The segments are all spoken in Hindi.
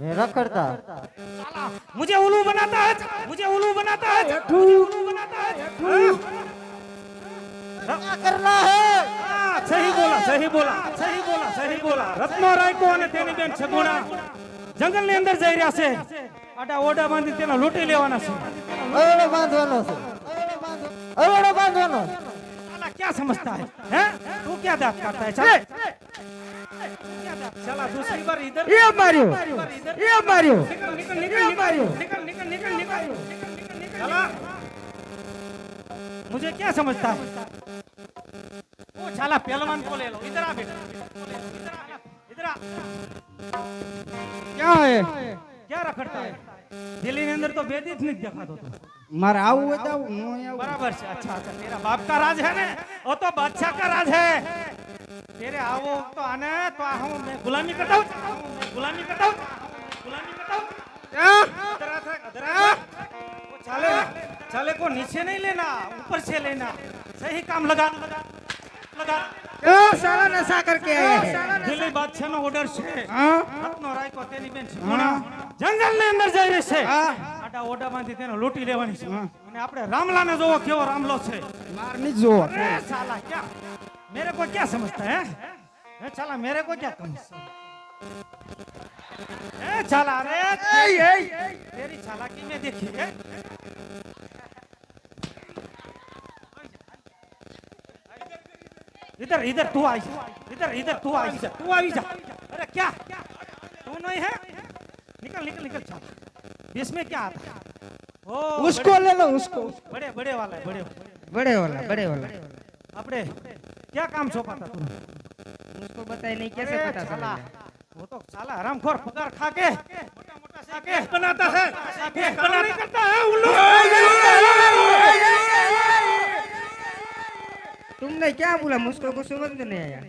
मेरा करता। मुझे उलू बनाता है। मुझे उलू बनाता है। उलू बनाता है। हाँ। करना है? हाँ, सही बोला सही बोला सही बोला सही बोला। रत्ना राय को ने तेने देन छगुणा जंगल ने अंदर जा रिया से। आटा ओडा बांधी तेना लूटे लेवाना से। ओडा बांधवाना से। ओडा बांधवाना। क्या समझता है तू क्या दांत काटता है? चल दूसरी बार इधर ये मारियो ये मारियो मुझे क्या समझता है? वो छाला पहलवान को ले लो इधर आ बेटा। इधर आ क्या है? क्या रखता है? दिल्ली में अंदर तो बेदीत नहीं दिखा दो तो मारा आऊ है तो बराबर से अच्छा, अच्छा मेरा बाप का राज है ना? वो तो बादशाह का राज है। જ્યારે આવો તો આને તો આ હું ગુલામી કરતા ગુલામી કરતા ગુલામી કરતા ચાલે ચાલે કો નીચે નહીં લેના ઉપર છે લેના. સહી કામ લગા લગા સારા નશા કરકે દિલ્હી બાદશાહ નો ઓર્ડર છે. રત્નો રાયકો તેની બેન છે. જંગલની અંદર જાય છે. આટા ઓડામાંથી તેને લૂટી લેવાની છે. અને આપણે રામલાને જોવો કેવો રામલો છે. મારની જોવો. સાલા ક્યાં? मेरे को क्या समझता है ए, साला मेरे को क्या समझता ए साला अरे तेरी चालाकी में देखी है इधर इधर तू आई जा इधर इधर तू आई जा तू आई जा अरे क्या तू नहीं है निकल निकल निकल चल इसमें क्या आता है ओ उसको ले लो उसको बड़े बड़े वाला है बड़े बड़े वाला बड़े वाला આપણે क्या काम सौंपा था तुम उसको बताए नहीं कैसे पता चला वो तो साला हरामखोर पगार खा के मोटा मोटा साके बनाता है साके बनाता करता है उल्लू तुमने क्या बोला मुझको को समझ नहीं आया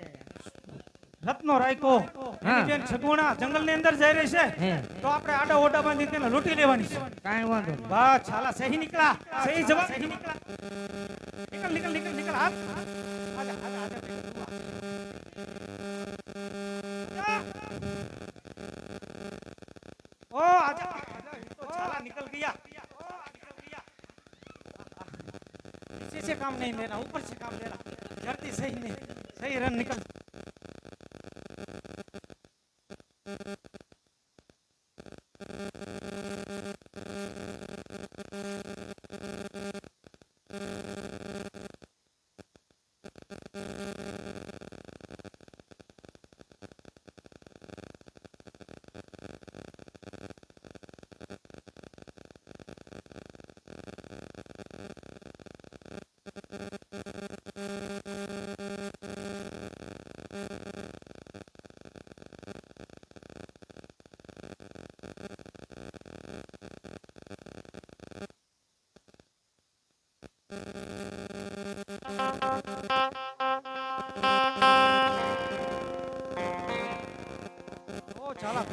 रत्नो राय को જેન સગુણા જંગલની અંદર જઈ રહી છે તો આપણે આડા ઓડા બાંધી તેને લૂંટી લેવાની છે. કાઈ વાંધો વાહ છાલા સહી નીકળા. સહી જવા સહી નીકળા. નીકળ નીકળ નીકળ નીકળ. હાલ. આજા આજા આજા ઓ આજા. છાલા નીકળ ગયા. नीचे से काम नहीं लेना ऊपर से काम लेना धरती सही नहीं सही रन निकल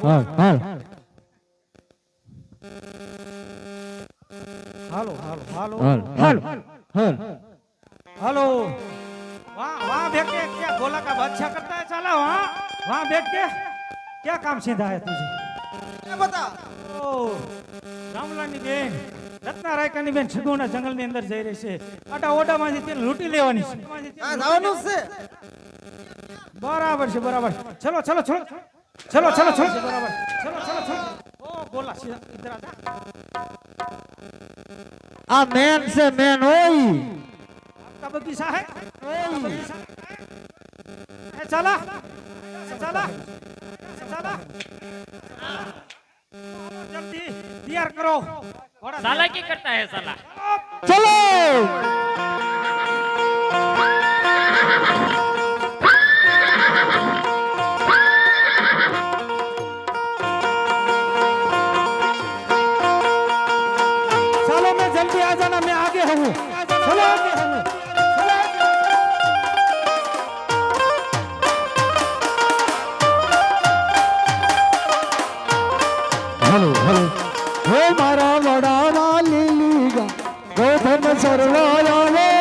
હાલ હાલ હાલો હાલો હાલો હાલ હાલ હાલ हेलो वहाँ वहाँ बैठ के क्या गोला का बादशाह करता है साला वहाँ वहाँ बैठ के क्या काम सीधा है तुझे બતા ओ રામલાની બેન રત્ના રાયકાની બેન સિદ્ધુના જંગલની અંદર જઈ રહી છે. આટા ઓડામાંથી તેને લૂંટી લેવાની છે. છે. બરાબર છે બરાબર. ચલો ચલો ચલો. ચલો ચલો ચલો. બરાબર ચલો ચલો ચલો. ઓ બોલા ઇધર આ મેન છે મેન ઓય. આપકા બગીચા હે? ઓય. એ ચલા. ચલા. ચલા. જલ્દી તૈયાર કરો. साला क्या करता है साला? चलो। सालों जल्दी आ जाना, मैं आगे हूँ। चलो। आगे हूँ हेलो हेलो। હો મારા વડાના લીલીગા ગોધન સરવાયા